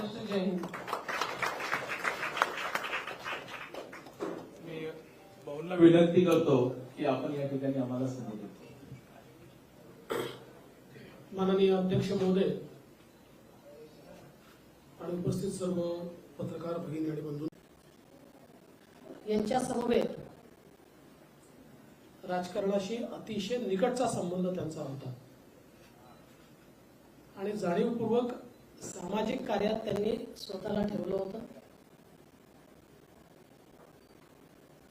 महाराष्ट्र जय हिंद मी भाऊंना विनंती करतो की आपण या ठिकाणी आम्हाला संधी द्या माननीय अध्यक्ष महोदय आणि उपस्थित सर्व पत्रकार भगिनी आणि बंधू. यांच्या समवेत राजकारणाशी अतिशय निकटचा संबंध त्यांचा होता. आणि जाणीवपूर्वक सामाजिक कार्यात त्यांनी स्वतःला ठेवलं होतं.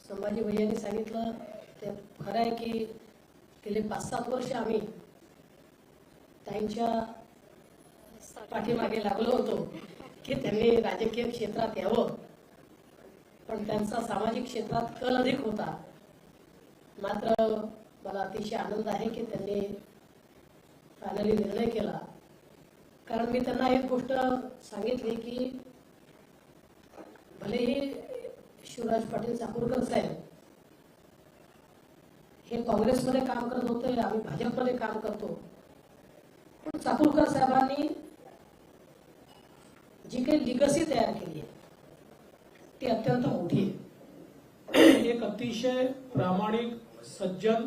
संभाजी भैयांनी सांगितलं ते खरं आहे की गेले पाच सात वर्ष आम्ही त्यांच्या पाठीमागे लागलो होतो की त्यांनी राजकीय क्षेत्रात यावं. पण त्यांचा सामाजिक क्षेत्रात कल अधिक होता. मात्र मला अतिशय आनंद आहे की त्यांनी फायनली निर्णय केला. कारण मी त्यांना एक गोष्ट सांगितली की भलेही शिवराज पाटील चाकूरकर साहेब हे काँग्रेसमध्ये काम करत होते आम्ही भाजपमध्ये काम करतो. पण चाकूरकर साहेबांनी जी काही लिगसी तयार केली आहे ती अत्यंत मोठी आहे. एक अतिशय प्रामाणिक सज्जन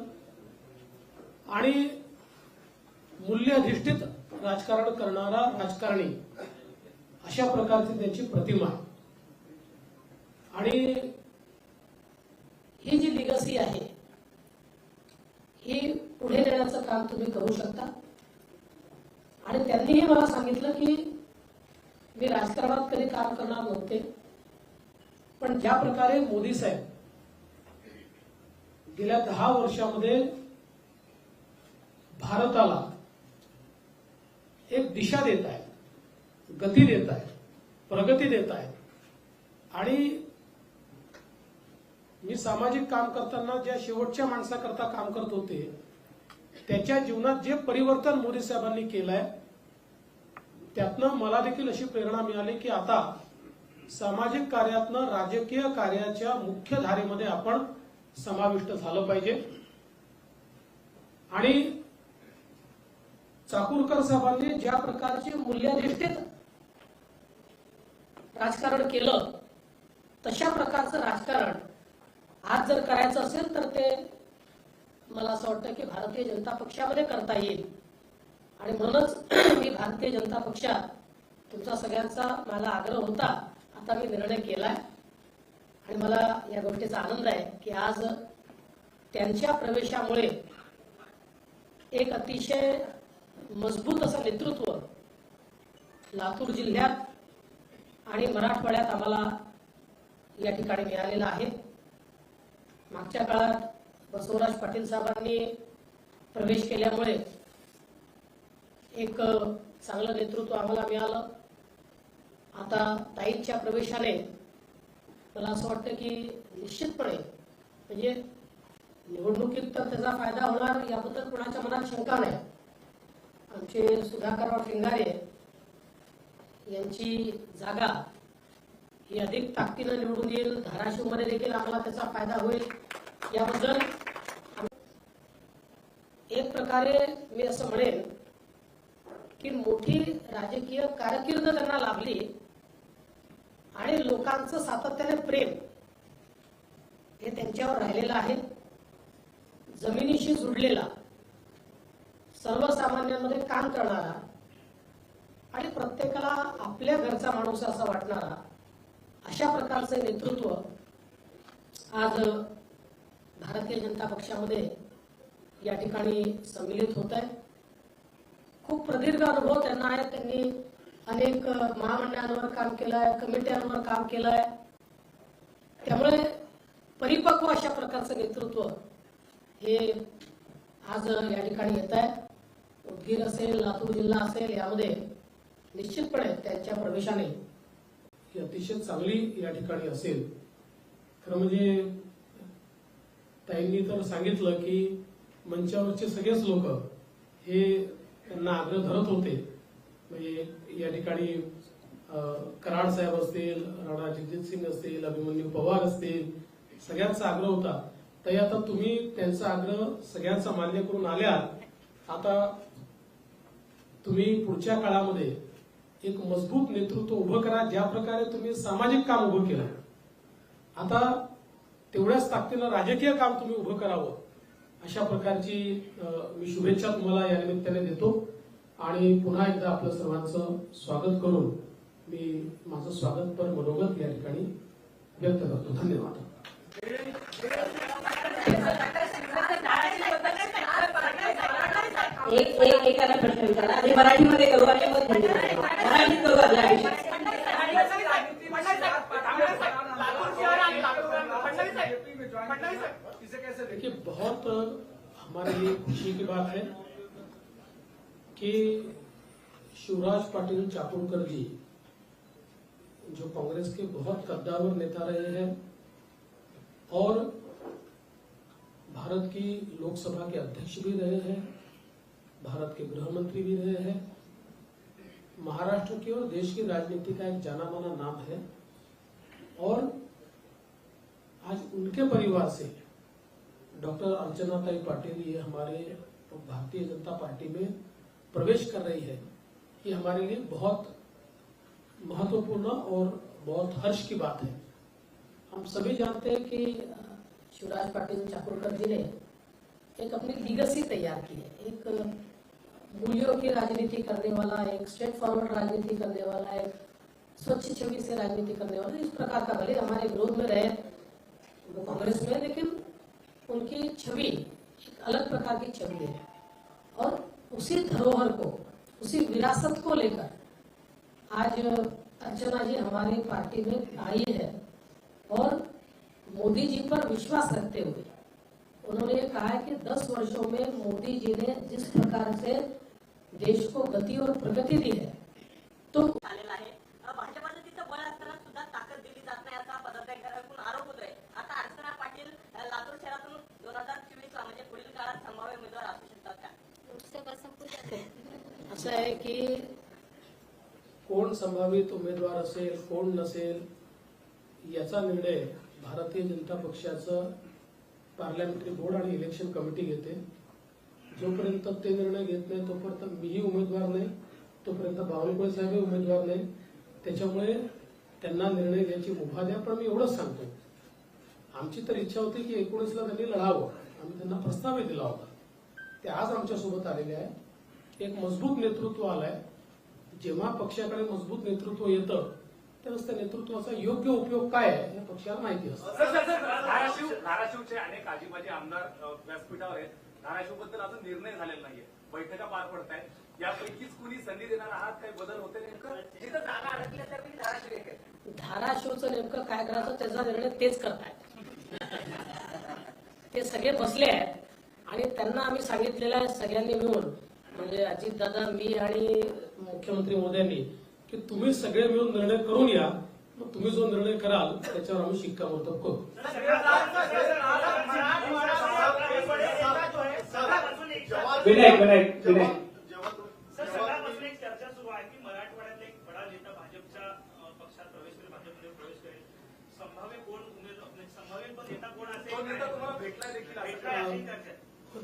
आणि मूल्यधिष्ठित राजकारण करणारा राजकारणी अशा प्रकारची त्यांची प्रतिमा. आणि ही जी लिगसी आहे ही पुढे नेण्याचं काम तुम्ही करू शकता. आणि त्यांनीही मला सांगितलं की मी राजकारणात कधी काम करणार नव्हते पण ज्या प्रकारे मोदी साहेब गेल्या दहा वर्षामध्ये भारताला एक दिशा देत आहे गती देत आहेत प्रगती देत आहे आणि मी सामाजिक काम करताना ज्या शेवटच्या माणसाकरता काम करत होते त्याच्या जीवनात जे परिवर्तन मोदी साहेबांनी केलंय त्यातनं मला देखील अशी प्रेरणा मिळाली की आता सामाजिक कार्यातनं राजकीय कार्याच्या मुख्य धारेमध्ये आपण समाविष्ट झालं पाहिजे. आणि चाकूरकर साहेबांनी ज्या प्रकारची मूल्यधिष्ठित राजकारण केलं तशा प्रकारचं राजकारण आज जर करायचं असेल तर ते मला असं वाटतं की भारतीय जनता पक्षामध्ये करता येईल. आणि म्हणूनच मी भारतीय जनता पक्षात तुमचा सगळ्यांचा मला आग्रह होता. आता मी निर्णय केलाय. आणि मला या गोष्टीचा आनंद आहे की आज त्यांच्या प्रवेशामुळे एक अतिशय मजबूत असं नेतृत्व लातूर जिल्ह्यात आणि मराठवाड्यात आम्हाला या ठिकाणी मिळालेलं आहे. मागच्या काळात बसवराज पाटील साहेबांनी प्रवेश केल्यामुळे एक चांगलं नेतृत्व आम्हाला मिळालं. आता ताईंच्या प्रवेशाने मला असं वाटतं की निश्चितपणे म्हणजे निवडणुकीत तर त्याचा फायदा होणार याबद्दल कोणाच्या मनात शंका नाही. आमचे सुधाकरराव शिंगारे यांची जागा ही अधिक ताकदीनं निवडून येईल. धाराशिवमध्ये देखील आम्हाला त्याचा फायदा होईल. याबद्दल एक प्रकारे मी असं म्हणेन की मोठी राजकीय कारकीर्द त्यांना लाभली आणि लोकांचं सातत्याने प्रेम हे त्यांच्यावर राहिलेलं आहे. जमिनीशी जुडलेला सर्वसामान्यांमध्ये काम करणारा आणि प्रत्येकाला आपल्या घरचा माणूस असा वाटणारा अशा प्रकारचं नेतृत्व आज भारतीय जनता पक्षामध्ये या ठिकाणी सम्मिलित होत आहे. खूप प्रदीर्घ अनुभव त्यांना आहे त्यांनी अनेक महामंडळांवर काम केलंय कमिट्यांवर काम केलंय. त्यामुळे परिपक्व अशा प्रकारचं नेतृत्व हे आज या ठिकाणी येत आहे. उदगीर असेल लातूर जिल्हा असेल यामध्ये निश्चितपणे त्यांच्या प्रवेशाने. ही अतिशय चांगली या ठिकाणी असेल. खरं म्हणजे ताईंनी तर सांगितलं की मंचावरचे सगळेच लोक हे त्यांना आग्रह धरत होते. म्हणजे या ठिकाणी कराड साहेब असतील राणा जगजित सिंग असतील अभिमन्यू पवार असतील सगळ्यांचा आग्रह होता. तरी आता तुम्ही त्यांचा आग्रह सगळ्यांचा मान्य करून आल्या आता तुम्ही पुढच्या काळामध्ये एक मजबूत नेतृत्व उभं करा ज्या प्रकारे तुम्ही सामाजिक काम उभं केलं. आता तेवढ्याच ताकदीनं राजकीय काम तुम्ही उभं करावं अशा प्रकारची मी शुभेच्छा तुम्हाला या निमित्ताने देतो. आणि पुन्हा एकदा आपलं सर्वांचं स्वागत करून मी माझं स्वागत पर मनोगत या ठिकाणी व्यक्त करतो. धन्यवाद. एक एक एकाला प्रश्न विचारा आणि मराठीमध्ये करू आणि मग करू. मराठीत करू आपल्या विषय देखिए, बहुत हमारे लिए खुशी की बात है कि शिवराज पाटिल चाकुरकर जी, जो कांग्रेस के बहुत कद्दावर नेता रहे हैं और भारत की लोकसभा के अध्यक्ष भी रहे हैं भारत के गृह मंत्री भी रहे हैं। महाराष्ट्र की और देश की राजनीति का एक जाना माना नाम है। और आज उनके परिवार से डॉक्टर अर्चनाताई पाटिल ये हमारे भारतीय जनता पार्टी में प्रवेश कर रही है। ये हमारे लिए बहुत महत्वपूर्ण और बहुत हर्ष की बात है। हम सभी जानते हैं कि, शिवराज पाटिल चाकुरकर जी ने एक अपनी लीगसी तैयार की है। एक मूल्यों की राजनीति करने वाला एक स्ट्रेट फॉरवर्ड राजनीति करने वाला एक स्वच्छ छवि से राजनीति करने वाला इस प्रकार का भले हमारे विरोध में रहे कांग्रेस में, लेकिन उनकी छवि एक अलग प्रकार की छवि है। और उसी धरोहर को, उसी विरासत को लेकर आज अर्चना जी हमारी पार्टी में आई है, और मोदी जी पर विश्वास रखते हुए उन्होंने कहा है कि 10 वर्षों में मोदी जी ने जिस प्रकार से देश को गति और प्रगति दी है। तो आलेला आहे. तिथं बळ असताना सुद्धा ताकद दिली जात नाही असा पदाधिकाऱ्यांकडून आरोप होतोय. आता अर्चना पाटील लातूर शहरातून दोन हजार चोवीस ला म्हणजे पुढील काळात संभाव्य उमेदवार असू शकतात का? असं आहे की कोण संभावित उमेदवार असेल कोण नसेल याचा निर्णय भारतीय जनता पक्षाचं पार्लमेंटरी बोर्ड आणि इलेक्शन कमिटी घेते. जोपर्यंत ते निर्णय घेत नाही तोपर्यंत मीही उमेदवार नाही तोपर्यंत बावनकुळे साहेबही उमेदवार नाही त्याच्यामुळे त्यांना निर्णय घ्यायची मुभा द्या पण मी एवढंच सांगतो आमची तर इच्छा होती की एकोणीसला त्यांनी लढावं आम्ही त्यांना प्रस्तावही दिला होता ते आज आमच्यासोबत आलेले आहे एक मजबूत नेतृत्व आलंय जेव्हा पक्षाकडे मजबूत नेतृत्व येतं त्यावेळेस त्या नेतृत्वाचा योग्य उपयोग काय आहे हे पक्षाला माहिती असतं नाराशिवचे धाराशिवचे अनेक आजीबाजी आमदार व्यासपीठावर आहेत धाराशिवबद्दल अजून निर्णय झालेला नाहीये. बैठका पार पडत आहेत यापैकीच कुणी संधी देणार आहात? काही बदल होते नेमकं? जिथं जागा अडकल्या धाराशिव एक आहे. धाराशिवचं नेमकं काय करायचं? त्याचा निर्णय तेच करतायत. ते सगळे बसले आहेत. आणि त्यांना आम्ही सांगितलेलं आहे सगळ्यांनी मिळून म्हणजे अजितदादा मी आणि मुख्यमंत्री मोदयांनी की तुम्ही सगळे मिळून निर्णय करून या. मग तुम्ही जो निर्णय कराल त्याच्यावर आम्ही शिक्कामोर्तब करू विनायक विनायक विनायक सर सगळ्यापासून एक चर्चा सुरू आहे की मराठवाड्यात एक बडा नेता भाजपच्या अ, पक्षात प्रवेश करेल भाजपमध्ये प्रवेश करेल संभाव्य कोण आहे.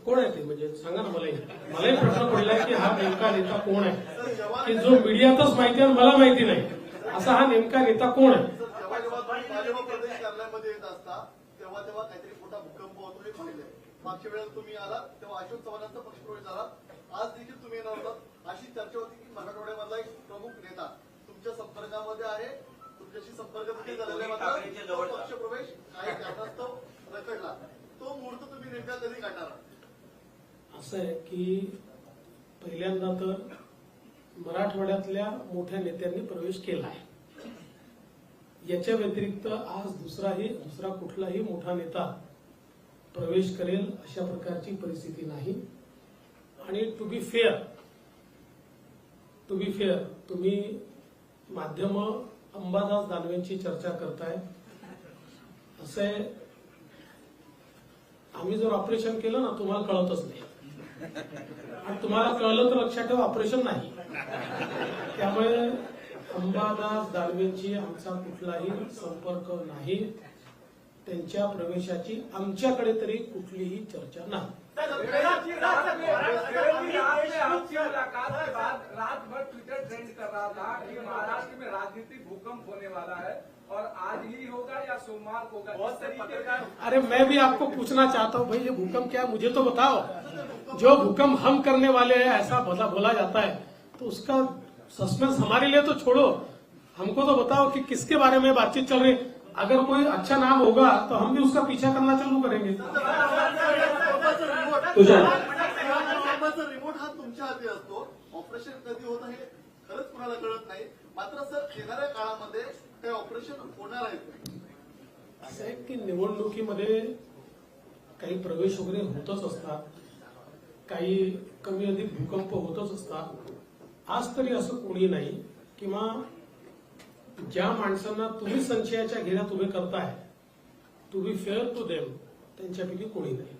कोण आहे ते? म्हणजे सांगा ना मलाही. मलाही प्रश्न पडलाय की हा नेमका नेता कोण आहे? की जो मीडियातच माहिती आहे मला माहिती नाही. असा हा नेमका नेता कोण आहे जेव्हा जेव्हा तुम्ही भाजप प्रदेश कार्यालयामध्ये येत असता तेव्हा तेव्हा काहीतरी मोठा भूकंप होतो हे पाहिलंय मागच्या वेळेला तुम्ही आला तेव्हा अशोक चव्हाणांचा पक्षप्रवेश झाला. आज देखील तुम्ही येणार होता. अशी चर्चा होती की मराठवाड्यामधला एक प्रमुख नेता तुमच्या संपर्कामध्ये आहे. तुमच्याशी संपर्क देखील झालेला आहे मात्र तो पक्षप्रवेश काही कारणास्तव रखडला. तो मुहूर्त तुम्ही नेमका कधी काढणार? असं आहे की पहिल्यांदा तर मराठवाड्यातल्या मोठ्या नेत्यांनी प्रवेश केला आहे. याच्या व्यतिरिक्त आज दुसराही दुसरा कुठलाही मोठा नेता प्रवेश करेल अशा प्रकारची परिस्थिती नाही. आणि to be fair to be fair तुम्ही माध्यम अंबादास दानवेंची चर्चा करताय. असे आम्ही जर ऑपरेशन केलं ना तुम्हाला कळतच नाही. आणि तुम्हाला कळलं तर लक्षात ठेवा ऑपरेशन नाही. त्यामुळे अंबादास दानवेंची आमचा कुठलाही संपर्क नाही. त्यांच्या प्रवेशाची आमच्याकडे तरी कुठलीही चर्चा नाही. रात भर ट्विटर ट्रेंड कर रहा था कि महाराष्ट्र में राजनीतिक भूकंप होने वाला है और आज ही होगा या सोमवार को होगा बहुत तरीके का अरे मैं भी आपको पूछना चाहता हूँ भाई ये भूकंप क्या है? मुझे तो बताओ। जो भूकंप हम करने वाले हैं ऐसा बोला बोला जाता है। तो उसका सस्पेंस हमारे लिए तो छोड़ो। हमको तो बताओ कि किसके बारे में बातचीत चल रही है। अगर कोई अच्छा नाम होगा तो हम भी उसका पीछा करना चालू करेंगे। साहेबांचा रिमोट हा तुमच्या हाती असतो. ऑपरेशन कधी होतं हे खरंच कुणाला कळत नाही. मात्र सर येणाऱ्या काळामध्ये ते ऑपरेशन होणार आहे असं आहे की निवडणुकीमध्ये काही प्रवेश वगैरे होतच असतात. काही कमी अधिक भूकंप होतच असतात. आज तरी असं कोणी नाही किंवा ज्या माणसांना तुम्ही संशयाच्या घेण्यात उभे करताय to be fair to them त्यांच्यापैकी कोणी नाही.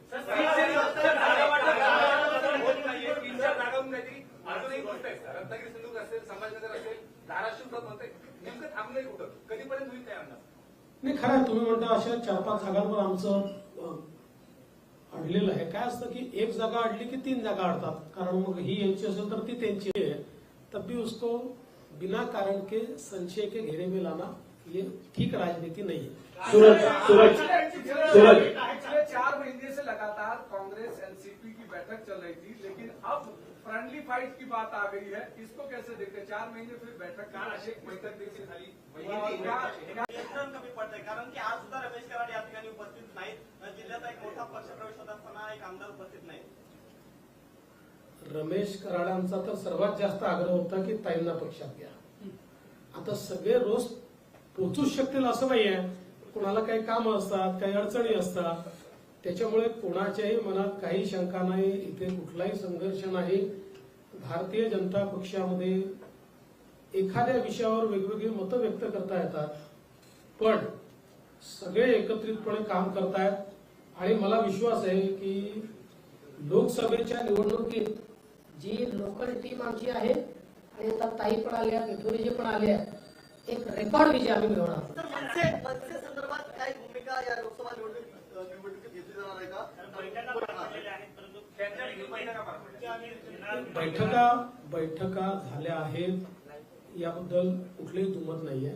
रत्नागिरी सिंधुदुर्ग असेल असेल धाराशिव तर नेमकं थांबलंय कुठं? कधीपर्यंत होईल काय नाही खरं तुम्ही म्हणता अशा चार पाच जागांवर आमचं अडलेलं आहे. काय असतं की एक जागा अडली की तीन जागा अडतात. कारण मग ही यांची असेल तर ती त्यांची आहे. तब भी उसको बिना कारण के संशय के घेरे में लाना ये ठीक राजनीति नहीं है। सूरज सूरज सूरज। पिछले चार महीने से लगातार कांग्रेस एनसीपी की बैठक चल रही थी लेकिन अब फ्रेंडली फाइट की बात आ गई है। इसको कैसे देखते चार महीने फिर बैठक का एक बैठक झाली और कमी पडतंय कारण की आज सुद्धा रमेश कराड या ठिकाणी उपस्थित नाहीत। जिल्ह्यात एक मोठा पक्ष प्रवेश होत असताना एक आमदार उपस्थित नाही रमेश कराडांचा तर सर्वात जास्त आग्रह होता की ताईंना पक्षात घ्या. आता सगळे रोज पोचूच शकतील असं नाही आहे कुणाला काही काम असतात काही अडचणी असतात. त्याच्यामुळे कोणाच्याही मनात काही शंका नाही. इथे कुठलाही संघर्ष नाही. भारतीय जनता पक्षामध्ये एखाद्या विषयावर वेगवेगळी मतं व्यक्त करता येतात. पण सगळे एकत्रितपणे काम करतायत. आणि मला विश्वास आहे की लोकसभेच्या निवडणुकीत जी लोकल टीम आमची आहे आणि आता ताई पण आल्या पिथोरीजी पण आल्या एक रेकॉर्ड विजय आम्ही मिळवणार आहोत. तर मनसे मनसे संदर्भात काही भूमिका या लोकसभा निवडणूक निवडणुकीत घेतली जाणार आहे का बैठका पार पडलेल्या आहेत परंतु त्यांच्या देखील बैठका पार पडल्या. बैठका बैठका झाल्या आहेत याबद्दल कुठलेही दुमत नाहीये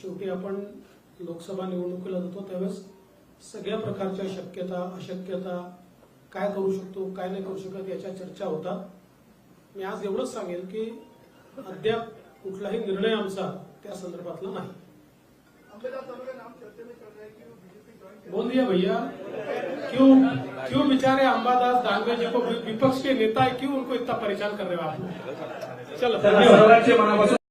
शेवटी आपण लोकसभा निवडणुकीला जातो त्यावेळेस सगळ्या प्रकारच्या शक्यता अशक्यता काय करू शकतो काय नाही करू शकत याच्या चर्चा होतात मी आज एवढंच सांगेल की अद्याप कुठलाही निर्णय आमचा त्या संदर्भातला नाही. अंबेदार साहब का नाम चर्चा में चल रहा कि वो बीजेपी ज्वाइन बोल दिया भैया क्यों क्यों बेचारे अंबादास दानवे जी को विपक्ष के नेता है? क्यों उनको इतना परेशान कर रहे हो? आप? चलो